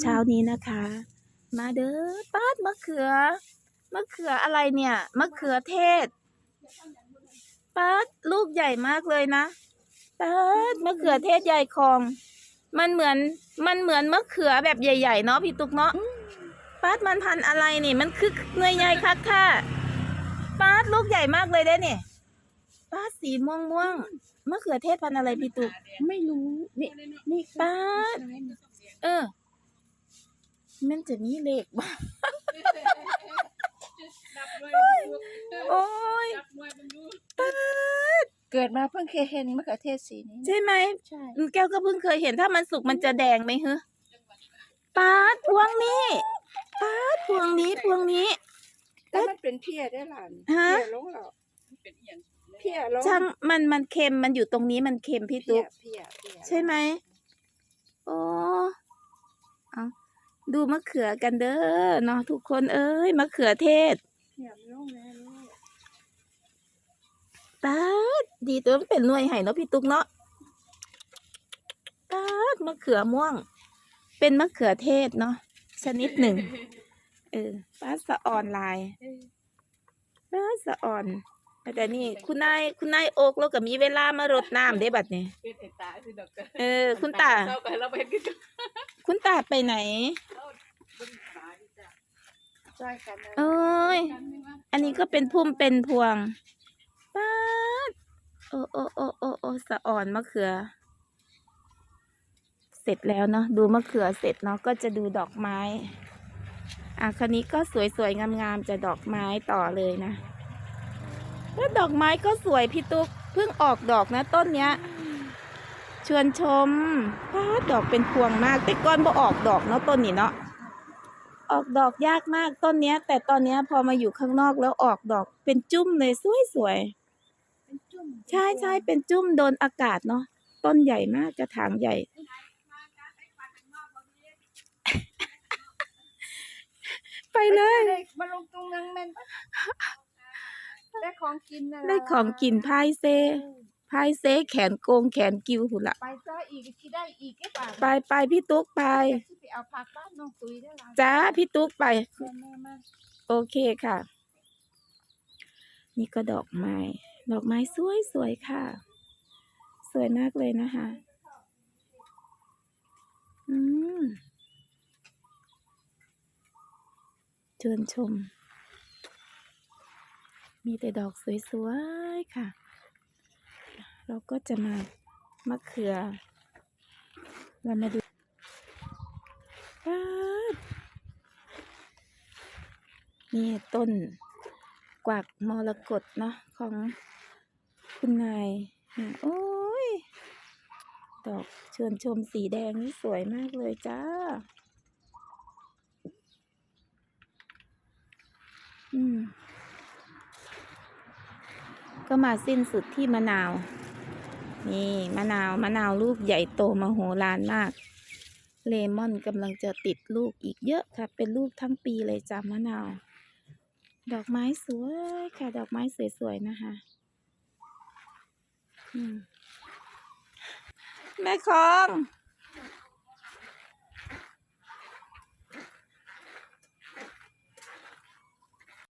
เช้านี้นะคะ มาเด้อป้าดมะเขือมะเขืออะไรเนี่ยมะเขือเทศป้าดลูกใหญ่มากเลยนะป้าดมะเขือเทศใหญ่คอง มันเหมือนมันเหมือนมะเขือแบบใหญ่ ๆ เนาะพี่ตุ๊กเนาะป้าดมันพันธุ์อะไรนี่ มันคือเนยใหญ่คักค่ะป้าดลูกใหญ่มากเลยเด้เนี่ยป้าดสีม่วงม่วงๆมะเขือเทศพันธุ์อะไรพี่ตุ๊กไม่รู้ นี่นี่ป้าดเออ มันจะมีเลขบ้างโอ้ยป้าดเกิดมาเพิ่งเคยเห็นมะเขือเทศสีนี้ใช่ไหมใช่แก้วก็เพิ่งเคยเห็นถ้ามันสุกมันจะแดงไหมฮะป้าดพวงนี้ป้าดพวงนี้พวงนี้แต่มันเป็นเพี้ยได้หลานฮะเพี้ยลงหรอเพี้ยลงช่างมันมันเค็มมันอยู่ตรงนี้มันเค็มพี่เพี้ตุ๊ยกเพี้ยเพี้ยใช่ไหมโอ้เอา ดูมะเขือกันเด้อเนาะทุกคนเอ้ยมะเขือเทศเพี้ยลงแล้วลูกตาดดีตัวมันเป็นหน่วยไห่เนาะพี่ตุ๊กเนาะตาดมะเขือม่วง เป็นมะเขือเทศเนาะชนิดหนึ่งเออป้าสะอ่อนลายป้าสะอ่อนแต่นี่คุณนายคุณนายโอกแล้วก็มีเวลามารดน้ำได้บัดนี้เป็นไอ้ตาสิดอกเออ คุณตาเศร้ากันเราไปกินกันคุณตาไปไหนบนขาดิจ้ะ ช่กันนะเอ้ย อันนี้ก็เป็นพุ่มเป็นพวงป้าดโอ้โอ้โอ้โอ้โอ้สะอ่อนมะเขือ เสร็จแล้วเนาะ ดูมะเขือเสร็จเนาะ ก็จะดูดอกไม้ อะคันนี้ก็สวยๆงามๆจะดอกไม้ต่อเลยนะ แล้วดอกไม้ก็สวยพี่ตุ๊ก เพิ่งออกดอกนะต้นเนี้ย ชวนชมป้าดดอกเป็นพวงมาก แต่ก้อนบ่ออกดอกเนาะต้นนี้เนาะ ออกดอกยากมากต้นเนี้ย แต่ตอนเนี้ยพอมาอยู่ข้างนอกแล้วออกดอกเป็นจุ้มเลยสวยๆเป็นจุ่มใช่ใช่เป็นจุ้มโดนอากาศเนาะต้นใหญ่มากกระถางใหญ่ ไปเลยได้มาลงตรงนั้นแม่นปะได้ของกินนะได้ของกินพายเซ พายเซแขนโกงแขนกิ้วหุ่นละไปจ้าอีกที่ได้อีกไอ้ป่าไปไปพี่ตุ๊กไปที่ไปเอาผักบ้านน้องตุ้ยได้หลานจ้าพี่ตุ๊กไปแม่แม่มาโอเคค่ะ นี่ก็ดอกไม้ ดอกไม้สวยสวยค่ะ สวยมากเลยนะคะอืมเชิญชม มีแต่ดอกสวยๆค่ะ เราก็จะมามะเขือเรามาดูป๊าดนี่ต้นกวักมรกตเนาะของคุณนายโอ้ย ดอกเชิญชมสีแดงนี่สวยมากเลยจ้า อืม ก็มาสิ้นสุดที่มะนาว นี่มะนาวมะนาวลูกใหญ่โตมโหฬารมาก เลมอนกำลังจะติดลูกอีกเยอะค่ะ เป็นลูกทั้งปีเลยจ้ามะนาว ดอกไม้สวยค่ะ ดอกไม้สวยๆนะคะแม่คอง